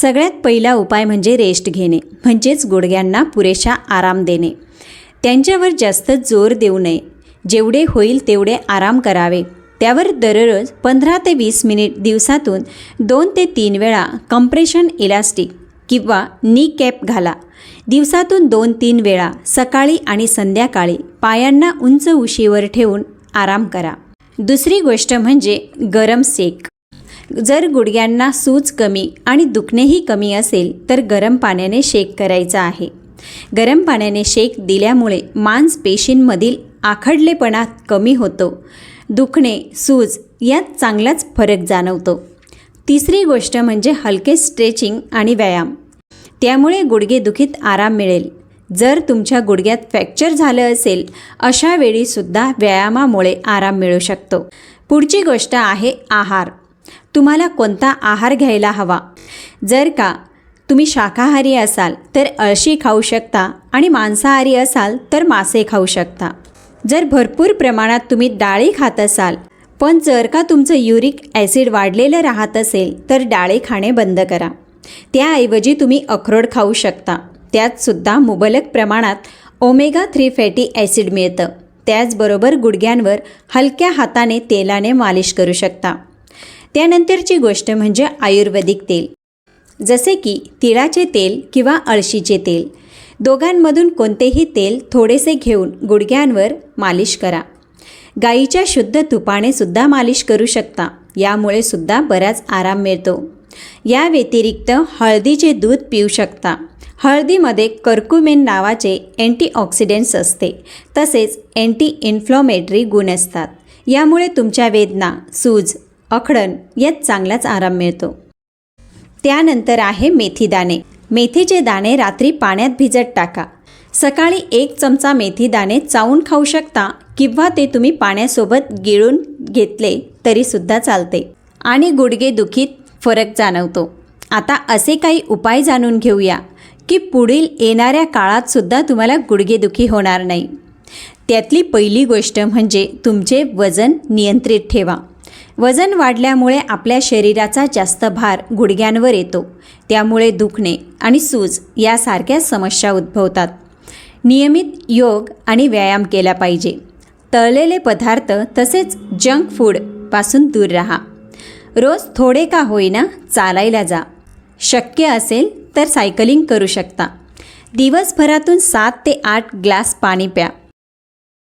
सगळ्यात पहिला उपाय म्हणजे रेस्ट घेणे म्हणजेच गुडघ्यांना पुरेशा आराम देणे. त्यांच्यावर जास्त जोर देऊ नये. जेवढे होईल तेवढे आराम करावे. त्यावर दररोज पंधरा ते वीस मिनिट दिवसातून दोन ते तीन वेळा कंप्रेशन इलास्टिक किंवा नी कॅप घाला. दिवसातून दोन तीन वेळा सकाळी आणि संध्याकाळी पायांना उंच उशीवर ठेवून आराम करा. दुसरी गोष्ट म्हणजे गरम सेक जर गुडघ्यांना सूज कमी आणि दुखणेही कमी असेल तर गरम पाण्याने शेक करायचा आहे. गरम पाण्याने शेक दिल्यामुळे मांसपेशींमधील आखडलेपणा कमी होतो. दुखणे सूज यात चांगलाच फरक जाणवतो. तिसरी गोष्ट म्हणजे हलके स्ट्रेचिंग आणि व्यायाम. त्यामुळे गुडघेदुखीत आराम मिळेल. जर तुमच्या गुडघ्यात फ्रॅक्चर झालं असेल अशा वेळीसुद्धा व्यायामामुळे आराम मिळू शकतो. पुढची गोष्ट आहे आहार. तुम्हाला कोणता आहार घ्यायला हवा? जर का तुम्ही शाकाहारी असाल तर अळशी खाऊ शकता आणि मांसाहारी असाल तर मासे खाऊ शकता. जर भरपूर प्रमाणात तुम्ही डाळी खात असाल पण जर का तुमचं युरिक ॲसिड वाढलेलं राहत असेल तर डाळे खाणे बंद करा. त्याऐवजी तुम्ही अक्रोड खाऊ शकता. त्यातसुद्धा मुबलक प्रमाणात ओमेगा थ्री फॅटी ॲसिड मिळतं. त्याचबरोबर गुडघ्यांवर हलक्या हाताने तेलाने मालिश करू शकता. त्यानंतरची गोष्ट म्हणजे आयुर्वेदिक तेल. जसे की तिळाचे तेल किंवा अळशीचे तेल. दोघांमधून कोणतेही तेल थोडेसे घेऊन गुडघ्यांवर मालिश करा. गाईच्या शुद्ध तुपाने सुद्धा मालिश करू शकता. यामुळे सुद्धा बराच आराम मिळतो. या व्यतिरिक्त हळदीचे दूध पिऊ शकता. हळदीमध्ये कर्कुमेन नावाचे अँटीऑक्सिडंट्स असते. तसेच अँटी इन्फ्लॉमेटरी गुण असतात. यामुळे तुमच्या वेदना सूज अखडण यात चांगलाच आराम मिळतो. त्यानंतर आहे मेथी दाणे. मेथीचे दाणे रात्री पाण्यात भिजत टाका. सकाळी एक चमचा मेथी दाणे चावून खाऊ शकता किंवा ते तुम्ही पाण्यासोबत गिळून घेतले तरीसुद्धा चालते. आणि गुडगे दुखीत फरक जाणवतो. आता असे काही उपाय जाणून घेऊया की पुढील येणाऱ्या काळातसुद्धा तुम्हाला गुडघेदुखी होणार नाही. त्यातली पहिली गोष्ट म्हणजे तुमचे वजन नियंत्रित ठेवा. वजन वाढल्यामुळे आपल्या शरीराचा जास्त भार गुडघ्यांवर येतो. त्यामुळे दुखणे आणि सूज यासारख्या समस्या उद्भवतात. नियमित योग आणि व्यायाम केला पाहिजे. तळलेले पदार्थ तसेच जंक फूडपासून दूर राहा. रोज थोडे का होईना चालायला जा. शक्य असेल तर सायकलिंग करू शकता. दिवसभरातून सात ते आठ ग्लास पाणी प्या.